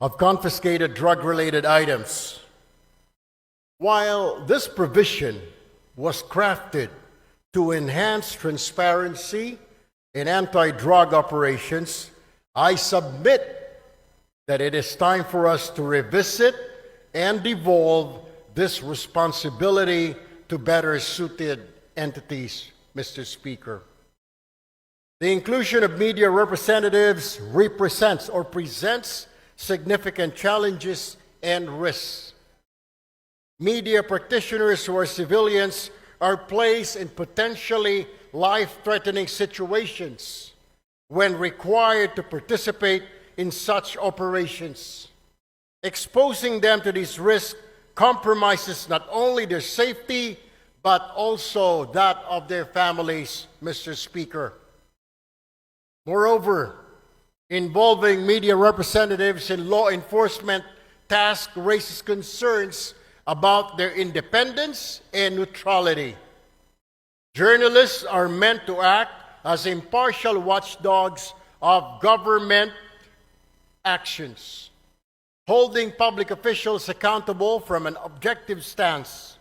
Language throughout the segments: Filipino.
of confiscated drug related items. While this provision was crafted to enhance transparency in anti drug operations, I submit that it is time for us to revisit and devolve this responsibility to better suited entities, Mr. Speaker. The inclusion of media representatives represents or presents significant challenges and risks. Media practitioners who are civilians are placed in potentially life threatening situations when required to participate in such operations. Exposing them to these risks compromises not only their safety, but also that of their families, Mr. Speaker. Moreover, involving media representatives in law enforcement task raises concerns about their independence and neutrality. Journalists are meant to act as impartial watchdogs of government actions, holding public officials accountable from an objective stance.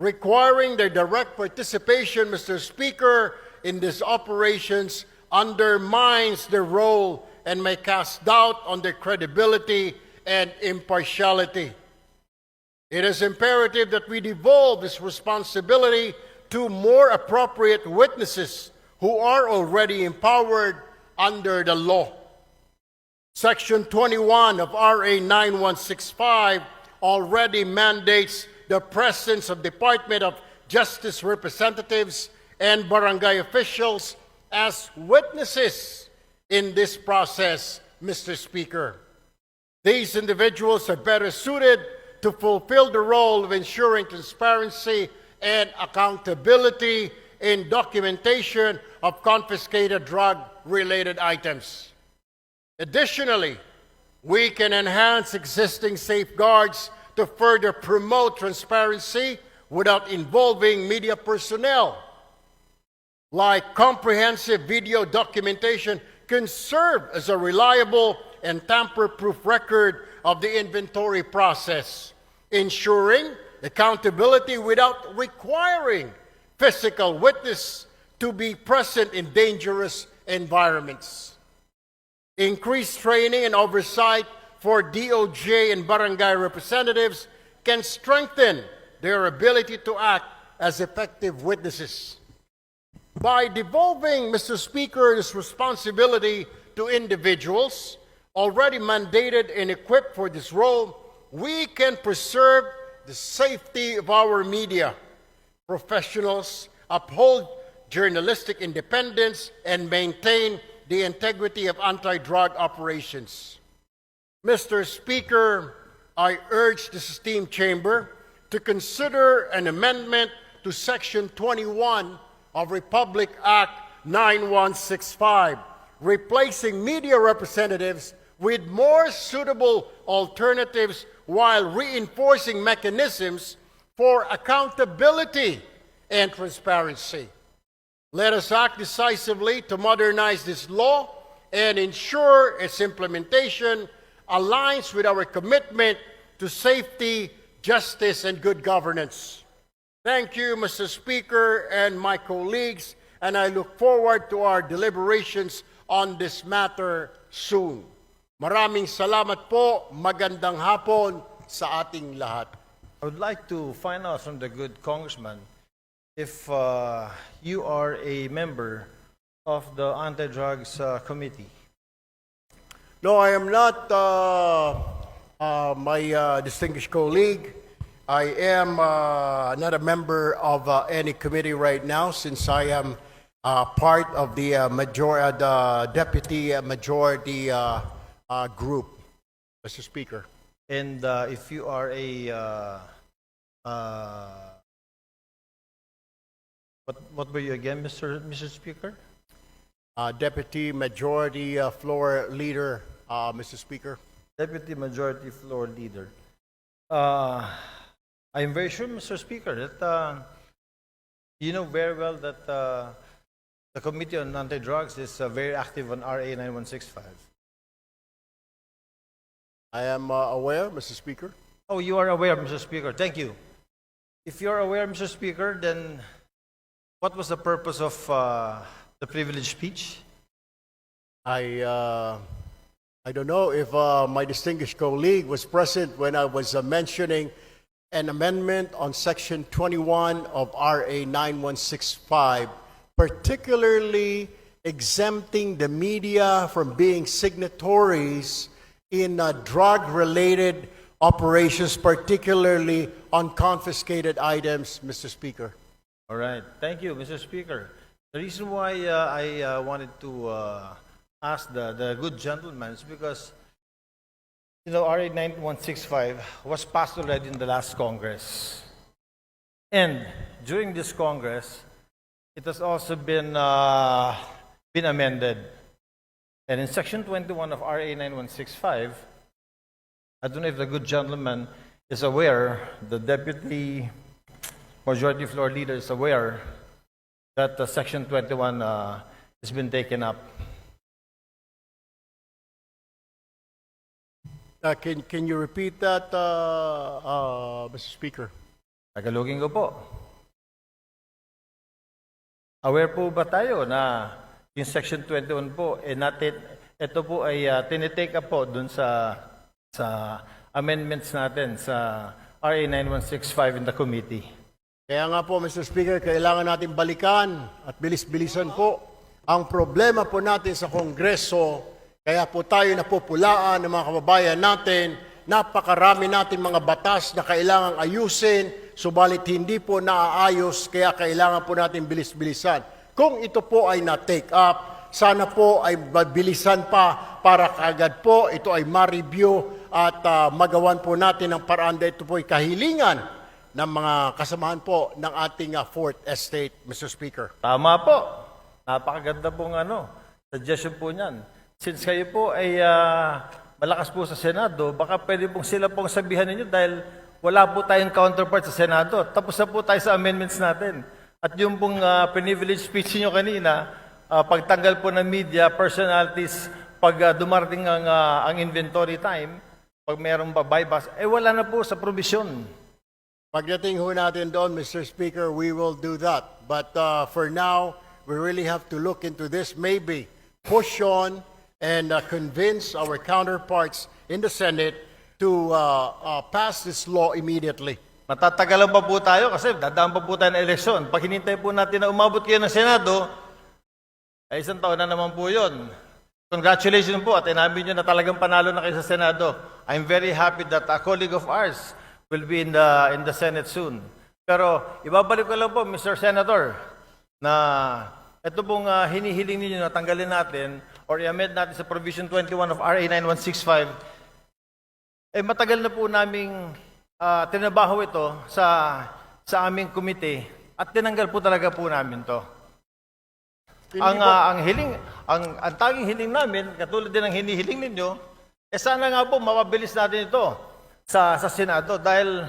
Requiring their direct participation, Mr. Speaker, in these operations undermines their role and may cast doubt on their credibility and impartiality. It is imperative that we devolve this responsibility to more appropriate witnesses who are already empowered under the law. Section 21 of RA 9165 already mandates the presence of Department of Justice representatives and barangay officials as witnesses in this process, Mr. Speaker. These individuals are better suited to fulfill the role of ensuring transparency and accountability in documentation of confiscated drug related items. Additionally, we can enhance existing safeguards to further promote transparency without involving media personnel. Like comprehensive video documentation can serve as a reliable and tamper proof record of the inventory process, ensuring accountability without requiring physical witness to be present in dangerous environments. Increased training and oversight for DOJ and barangay representatives can strengthen their ability to act as effective witnesses. By devolving, Mr. Speaker, this responsibility to individuals already mandated and equipped for this role, we can preserve the safety of our media professionals, uphold journalistic independence, and maintain the integrity of anti drug operations. Mr. Speaker, I urge this esteemed chamber to consider an amendment to Section 21 of Republic Act 9165, replacing media representatives with more suitable alternatives while reinforcing mechanisms for accountability and transparency. Let us act decisively to modernize this law and ensure its implementation aligns with our commitment to safety, justice, and good governance. Thank you, Mr. Speaker, and my colleagues, and I look forward to our deliberations on this matter soon. Maraming salamat po, magandang hapon sa ating lahat. I would like to find out from the good congressman if uh, you are a member of the anti-drugs uh, committee. No, I am not uh, uh, my uh, distinguished colleague. I am uh, not a member of uh, any committee right now since I am uh, part of the uh, major, uh, the deputy uh, majority uh, uh, group, Mr. Speaker. And uh, if you are a uh, uh, what what were you again, Mr. Mr. Speaker? Uh, deputy majority uh, floor leader, uh, Mr. Speaker. Deputy Majority Floor Leader. Uh, I am very sure, Mr. Speaker, that uh, you know very well that uh, the Committee on Anti-Drugs is uh, very active on RA 9165. I am uh, aware, Mr. Speaker. Oh, you are aware, Mr. Speaker. Thank you. If you're aware, Mr. Speaker, then what was the purpose of uh, the privileged speech? I, uh, I don't know if uh, my distinguished colleague was present when I was uh, mentioning an amendment on Section 21 of RA 9165, particularly exempting the media from being signatories in uh, drug-related operations, particularly on confiscated items, Mr. Speaker. All right. Thank you, Mr. Speaker. The reason why uh, I uh, wanted to uh, ask the, the good gentleman is because, you know, RA 9165 was passed already in the last Congress. And during this Congress, it has also been, uh, been amended. And in Section 21 of RA 9165, I don't know if the good gentleman is aware, the Deputy Majority Floor Leader is aware that uh, Section 21 uh, has been taken up. Uh, can, can you repeat that, uh, uh, Mr. Speaker? Tagalogin ko po. Aware po ba tayo na yung Section 21 po, eh natin, ito po ay uh, tinitake up po dun sa, sa amendments natin sa RA 9165 in the committee. Kaya nga po, Mr. Speaker, kailangan natin balikan at bilis-bilisan po ang problema po natin sa Kongreso. Kaya po tayo napupulaan ng mga kababayan natin. Napakarami natin mga batas na kailangang ayusin, subalit hindi po naaayos, kaya kailangan po natin bilis-bilisan. Kung ito po ay na-take up, sana po ay mabilisan pa para kagad po ito ay ma-review at ah, magawan po natin ng paraan dahil ito po ay kahilingan ng mga kasamahan po ng ating ah, Fourth Estate, Mr. Speaker. Tama po. Napakaganda pong ano, suggestion po niyan. Since kayo po ay ah, malakas po sa Senado, baka pwede pong sila pong sabihan ninyo dahil wala po tayong counterpart sa Senado. Tapos na po tayo sa amendments natin. At yung pong uh, privilege speech niyo kanina, ah, pagtanggal po ng media, personalities, pag ah, dumarating ang, ah, ang inventory time, pag mayroong ba bypass, eh wala na po sa provision. Pagdating ho natin doon, Mr. Speaker, we will do that. But uh, for now, we really have to look into this, maybe push on and uh, convince our counterparts in the Senate to uh, uh, pass this law immediately. Matatagalan pa po tayo kasi dadaan pa po tayo ng eleksyon. Pag hinintay po natin na umabot kayo ng Senado, ay isang taon na naman po yun. Congratulations po at inamin nyo na talagang panalo na kayo sa Senado. I'm very happy that a colleague of ours will be in the, in the Senate soon. Pero ibabalik ko lang po, Mr. Senator, na ito pong ah, hinihiling ninyo na tanggalin natin or i-amend natin sa Provision 21 of RA 9165 eh matagal na po naming ah, tinabaho ito sa sa aming komite at tinanggal po talaga po namin to. Hindi ang po- ah, ang hiling ang ang tanging hiling namin katulad din ng hinihiling ninyo eh sana nga po mapabilis natin ito sa sa Senado dahil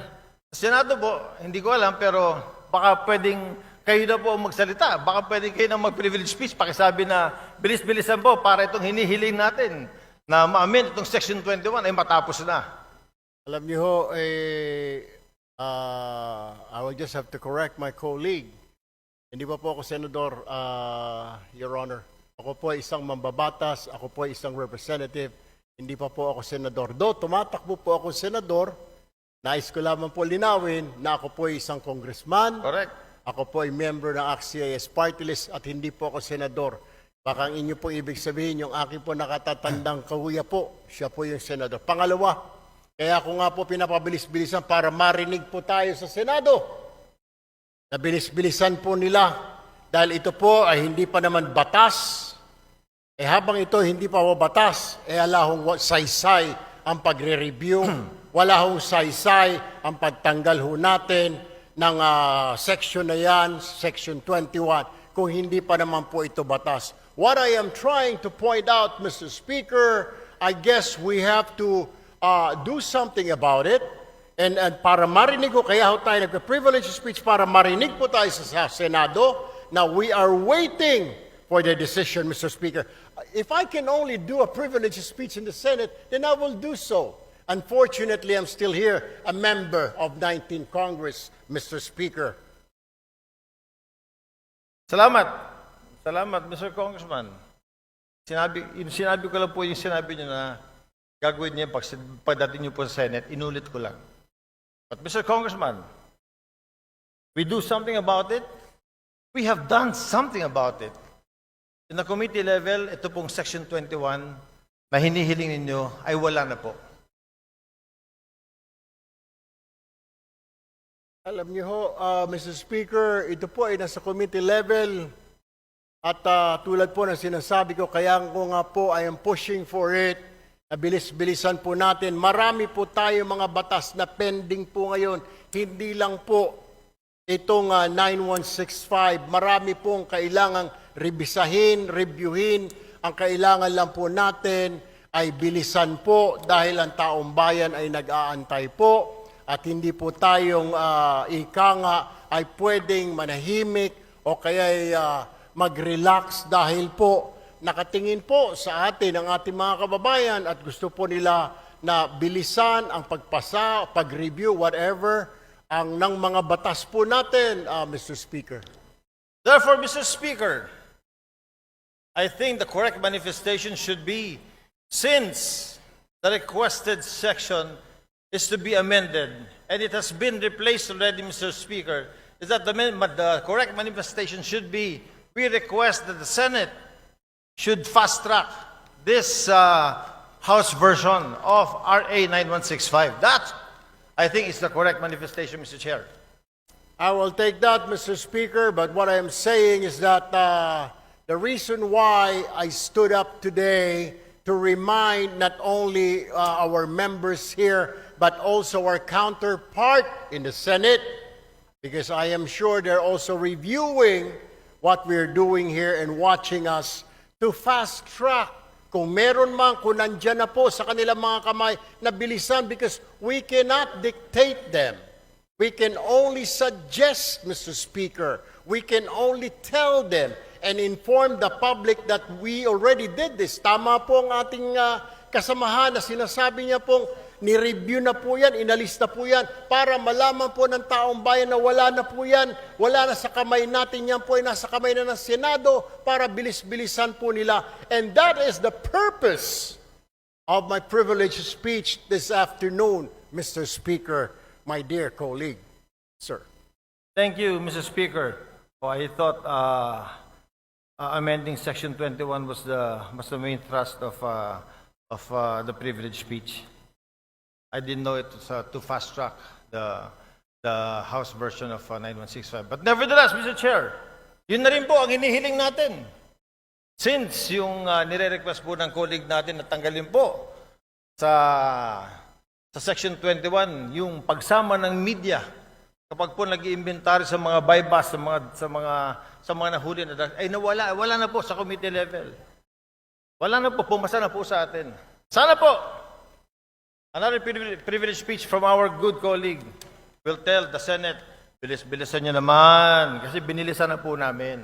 sa Senado po hindi ko alam pero baka pwedeng kayo na po ang magsalita. Baka pwedeng kayo na mag-privilege speech. Pakisabi na bilis-bilisan po para itong hinihiling natin na ma-amend itong Section 21 ay matapos na. Alam niyo ho, eh, uh, I will just have to correct my colleague. Hindi pa po ako senador, uh, Your Honor. Ako po ay isang mambabatas, ako po ay isang representative, hindi pa po ako senador. Do, tumatakbo po ako senador, nais ko lamang po linawin na ako po ay isang congressman, Correct. Ako po ay member ng AXIS Party List at hindi po ako senador. Baka ang inyo po ibig sabihin, yung aking po nakatatandang kahuya po, siya po yung senador. Pangalawa, kaya ako nga po pinapabilis-bilisan para marinig po tayo sa Senado. Nabilis-bilisan po nila dahil ito po ay hindi pa naman batas. Eh habang ito hindi pa po batas, eh ala hong saysay ang pagre-review, wala hong saysay ang pagtanggal ho natin ng ah, section na yan, section 21, kung hindi pa naman po ito batas. What I am trying to point out, Mr. Speaker, I guess we have to uh, do something about it. And, and para marinig ko, kaya ho tayo nagka-privilege speech para marinig po tayo sa, sa Senado. Now, we are waiting for the decision, Mr. Speaker. If I can only do a privilege speech in the Senate, then I will do so. Unfortunately, I'm still here, a member of 19th Congress, Mr. Speaker. Salamat. Salamat, Mr. Congressman. Sinabi, yun- sinabi ko lang po yung sinabi niyo na gagawin niyo pag, pagdating niyo po sa Senate. Inulit ko lang. But Mr. Congressman, we do something about it. We have done something about it. In the committee level, ito pong Section 21 na hinihiling ninyo ay wala na po. Alam niyo ho, uh, Mr. Speaker, ito po ay nasa committee level. At uh, tulad po ng sinasabi ko, kaya ko nga po, I am pushing for it. Nabilis-bilisan po natin. Marami po tayo mga batas na pending po ngayon. Hindi lang po itong uh, 9165. Marami pong kailangang rebisahin, reviewin. Ang kailangan lang po natin ay bilisan po dahil ang taong bayan ay nag-aantay po at hindi po tayong ah, ika nga ay pwedeng manahimik o kaya ay, ah, mag-relax dahil po nakatingin po sa atin ang ating mga kababayan at gusto po nila na bilisan ang pagpasa, pag-review, whatever, ang ng mga batas po natin, ah, Mr. Speaker. Therefore, Mr. Speaker, I think the correct manifestation should be since the requested section is to be amended and it has been replaced already, Mr. Speaker, is that the, the correct manifestation should be we request that the Senate should fast track this uh, House version of RA 9165. That, I think, is the correct manifestation, Mr. Chair. I will take that, Mr. Speaker, but what I am saying is that uh, the reason why I stood up today to remind not only uh, our members here, but also our counterpart in the Senate, because I am sure they're also reviewing what we're doing here and watching us to fast track kung meron man, kung nandyan na po sa kanilang mga kamay, na bilisan because we cannot dictate them. We can only suggest, Mr. Speaker. We can only tell them and inform the public that we already did this. Tama po ang ating ah, kasamahan na sinasabi niya pong ni-review na po yan, inalis na po yan, para malaman po ng taong bayan na wala na po yan, wala na sa kamay natin yan po ay nasa kamay na ng Senado para bilis-bilisan po nila. And that is the purpose of my privileged speech this afternoon, Mr. Speaker, my dear colleague. Sir. Thank you, Mr. Speaker. Oh, I thought uh, uh, amending Section 21 was the was the main thrust of uh, of uh, the privilege speech. I didn't know it was uh, to fast track the the House version of uh, 9165. But nevertheless, Mr. Chair, yun na rin po ang hinihiling natin. Since yung uh, nire-request po ng colleague natin na tanggalin po sa sa Section 21 yung pagsama ng media kapag po nag-iimbentary sa mga bypass sa mga sa mga sa mga nahuli na drugs, ay nawala wala na po sa committee level. Wala na po pumasa na po sa atin. Sana po another privilege, speech from our good colleague will tell the Senate bilis-bilisan niyo naman kasi binilisan na po namin.